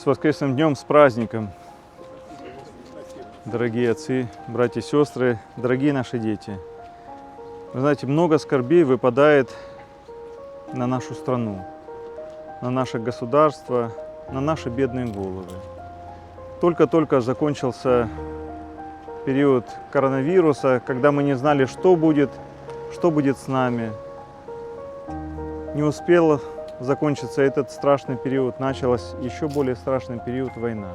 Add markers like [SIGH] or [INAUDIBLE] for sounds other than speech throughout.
С воскресным днем, с праздником! Дорогие отцы, братья и сестры, дорогие наши дети. Вы знаете, много скорбей выпадает на нашу страну, на наше государство, на наши бедные головы. Только-только закончился период коронавируса, когда мы не знали, что будет, что будет с нами. Не успел закончиться этот страшный период, началась еще более страшный период война.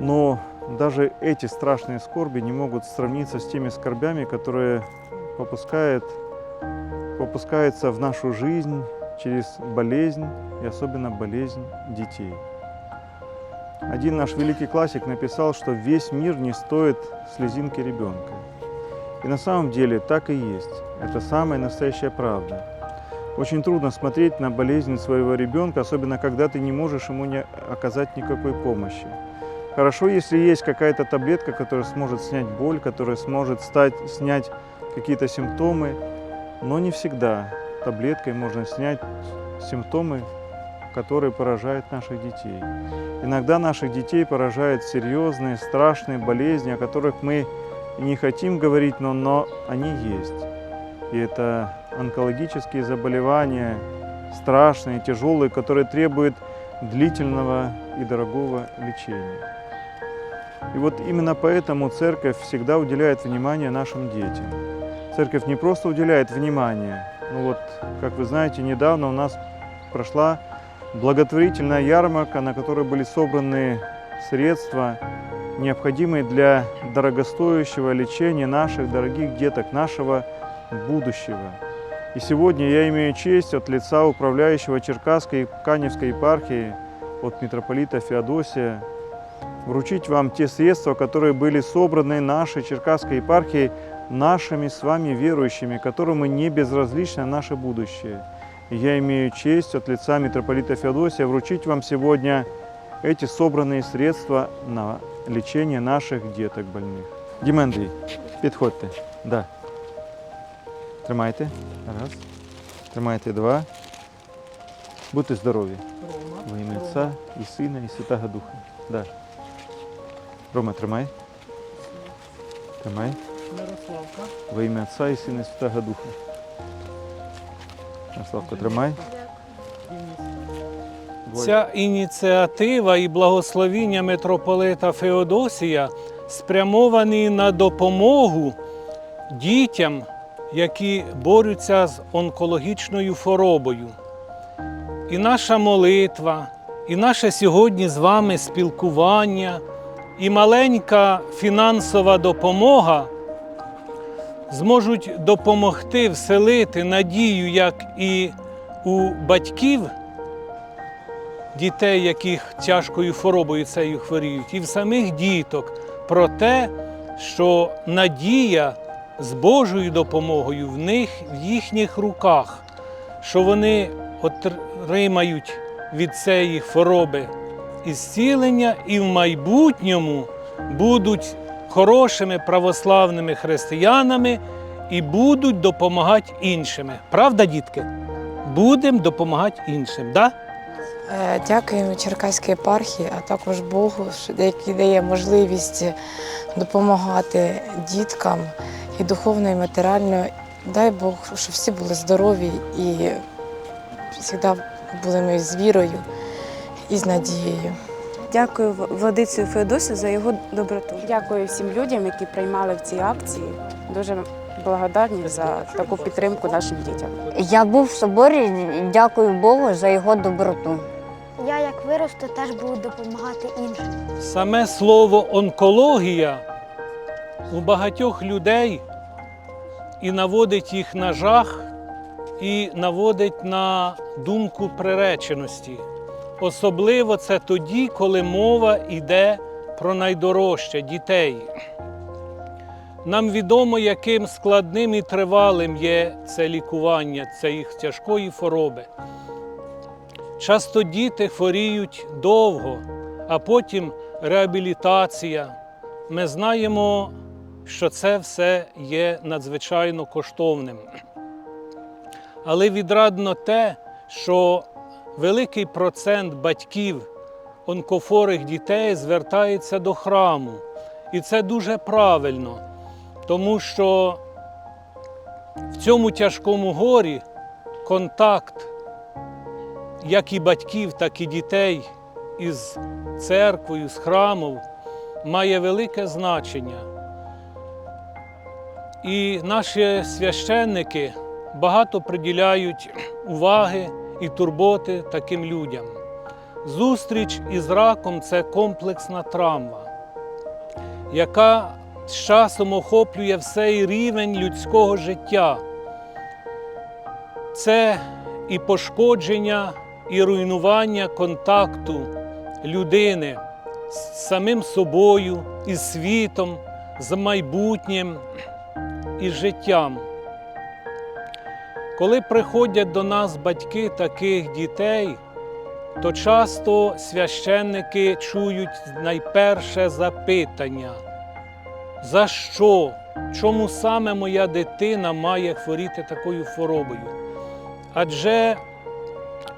Но даже эти страшные скорби не могут сравниться с теми скорбями, которые попускает, попускаются в нашу жизнь через болезнь и особенно болезнь детей. Один наш великий классик написал, что весь мир не стоит слезинки ребенка. И на самом деле так и есть. Это самая настоящая правда. Очень трудно смотреть на болезнь своего ребенка, особенно когда ты не можешь ему не оказать никакой помощи. Хорошо, если есть какая-то таблетка, которая сможет снять боль, которая сможет стать, снять какие-то симптомы, но не всегда таблеткой можно снять симптомы, которые поражают наших детей. Иногда наших детей поражают серьезные, страшные болезни, о которых мы не хотим говорить, но, но они есть. И это онкологические заболевания, страшные, тяжелые, которые требуют длительного и дорогого лечения. И вот именно поэтому церковь всегда уделяет внимание нашим детям. Церковь не просто уделяет внимание, ну вот, как вы знаете, недавно у нас прошла благотворительная ярмарка, на которой были собраны средства, необходимые для дорогостоящего лечения наших дорогих деток, нашего будущего. И сегодня я имею честь от лица управляющего Черкасской и Каневской епархии, от митрополита Феодосия, вручить вам те средства, которые были собраны нашей Черкасской епархией, нашими с вами верующими, которым не безразлично наше будущее. И я имею честь от лица митрополита Феодосия вручить вам сегодня эти собранные средства на лечение наших деток больних. Дімендрій, підходьте. Да. Тримайте. Раз. Тримайте два. Будьте здорові. Во ім'я Отця і Сина, і Святого Духа. Да. Рома, тримай. Тримай. Мирославка. Во ім'я Отця і Сина, і Святого Духа. Ярославка, тримай. Ця ініціатива і благословіння митрополита Феодосія спрямовані на допомогу дітям, які борються з онкологічною хворобою. І наша молитва, і наше сьогодні з вами спілкування, і маленька фінансова допомога зможуть допомогти вселити надію як і у батьків дітей, яких тяжкою хворобою цією хворіють, і в самих діток про те, що надія з Божою допомогою в них в їхніх руках, що вони отримають від цієї хвороби ісцілення і в майбутньому будуть хорошими православними християнами і будуть допомагати іншими. Правда, дітки? Будемо допомагати іншим. Да? Е, Дякуємо Черкаській єпархії, а також Богу, який дає можливість допомагати діткам і духовно, і матеріально. Дай Бог, щоб всі були здорові і завжди були ми з вірою і з надією. Дякую В- владицю Феодосію за його доброту. Дякую всім людям, які приймали в цій акції. Дуже благодарні за таку підтримку нашим дітям. Я був в соборі, дякую Богу за його доброту. Я як виросту теж буду допомагати іншим. Саме слово онкологія у багатьох людей і наводить їх на жах, і наводить на думку приреченості. Особливо це тоді, коли мова йде про найдорожче дітей. Нам відомо, яким складним і тривалим є це лікування цієї тяжкої хвороби. Часто діти хворіють довго, а потім реабілітація. Ми знаємо, що це все є надзвичайно коштовним. Але відрадно те, що великий процент батьків онкофорих дітей звертається до храму. І це дуже правильно, тому що в цьому тяжкому горі контакт як і батьків, так і дітей із церквою, з храмом має велике значення. І наші священники багато приділяють уваги і турботи таким людям. Зустріч із раком це комплексна травма, яка з часом охоплює всей рівень людського життя. Це і пошкодження, і руйнування контакту людини з самим собою, із світом, з майбутнім і життям. Коли приходять до нас батьки таких дітей, то часто священники чують найперше запитання, за що, чому саме моя дитина має хворіти такою хворобою? Адже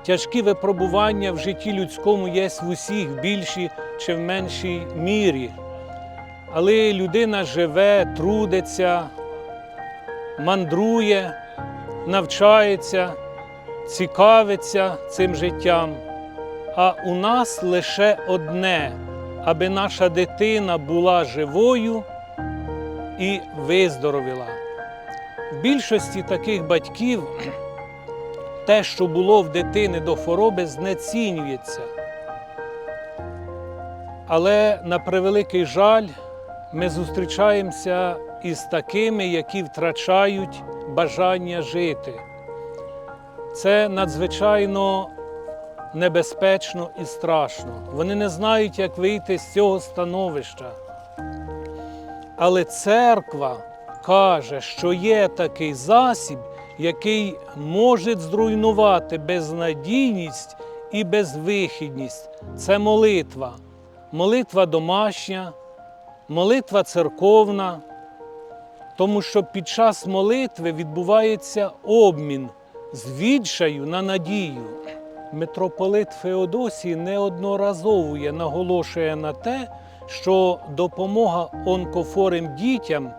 тяжкі випробування в житті людському є в усіх в більшій чи в меншій мірі. Але людина живе, трудиться, мандрує, навчається, цікавиться цим життям. А у нас лише одне, аби наша дитина була живою і виздоровіла. В більшості таких батьків [CLEARS THROAT] те, що було в дитини до хвороби, знецінюється. Але на превеликий жаль, ми зустрічаємося із такими, які втрачають бажання жити. Це надзвичайно небезпечно і страшно. Вони не знають, як вийти з цього становища. Але церква каже, що є такий засіб, який може зруйнувати безнадійність і безвихідність. Це молитва. Молитва домашня, молитва церковна, тому що під час молитви відбувається обмін з відчаю на надію. Митрополит Феодосій неодноразово наголошує на те, що допомога онкофорим дітям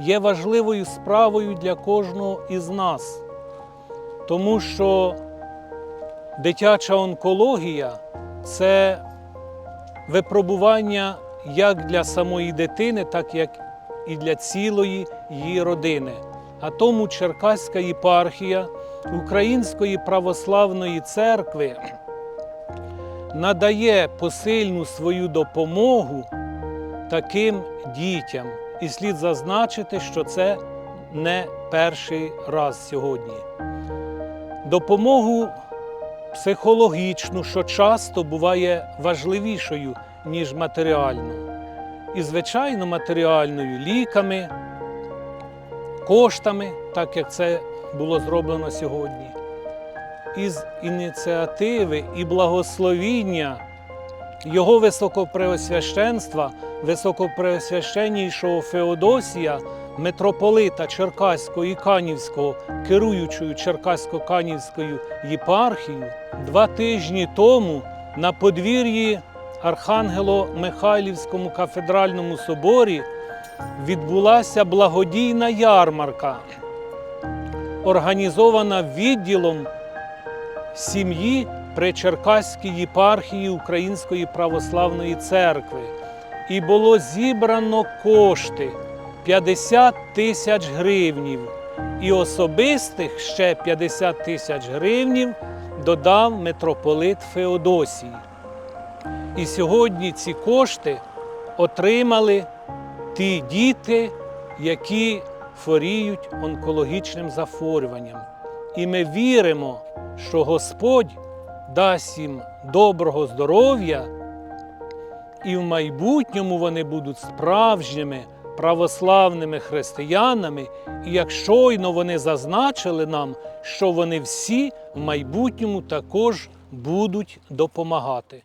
є важливою справою для кожного із нас, тому що дитяча онкологія це випробування як для самої дитини, так як і для цілої її родини. А тому Черкаська єпархія Української православної церкви надає посильну свою допомогу таким дітям. І слід зазначити, що це не перший раз сьогодні. Допомогу психологічну, що часто буває важливішою, ніж матеріальну. І, звичайно, матеріальною ліками, коштами, так як це було зроблено сьогодні. Із ініціативи і благословіння його високопреосвященства, високопреосвященнішого Феодосія, митрополита Черкаського і Канівського, керуючою Черкасько-Канівською єпархією, два тижні тому на подвір'ї Архангело-Михайлівському кафедральному соборі відбулася благодійна ярмарка, організована відділом сім'ї при Черкаській єпархії Української православної церкви. І було зібрано кошти 50 тисяч гривнів. І особистих ще 50 тисяч гривнів додав митрополит Феодосій. І сьогодні ці кошти отримали ті діти, які хворіють онкологічним захворюванням. І ми віримо, що Господь дасть їм доброго здоров'я, і в майбутньому вони будуть справжніми православними християнами, і як щойно вони зазначили нам, що вони всі в майбутньому також будуть допомагати.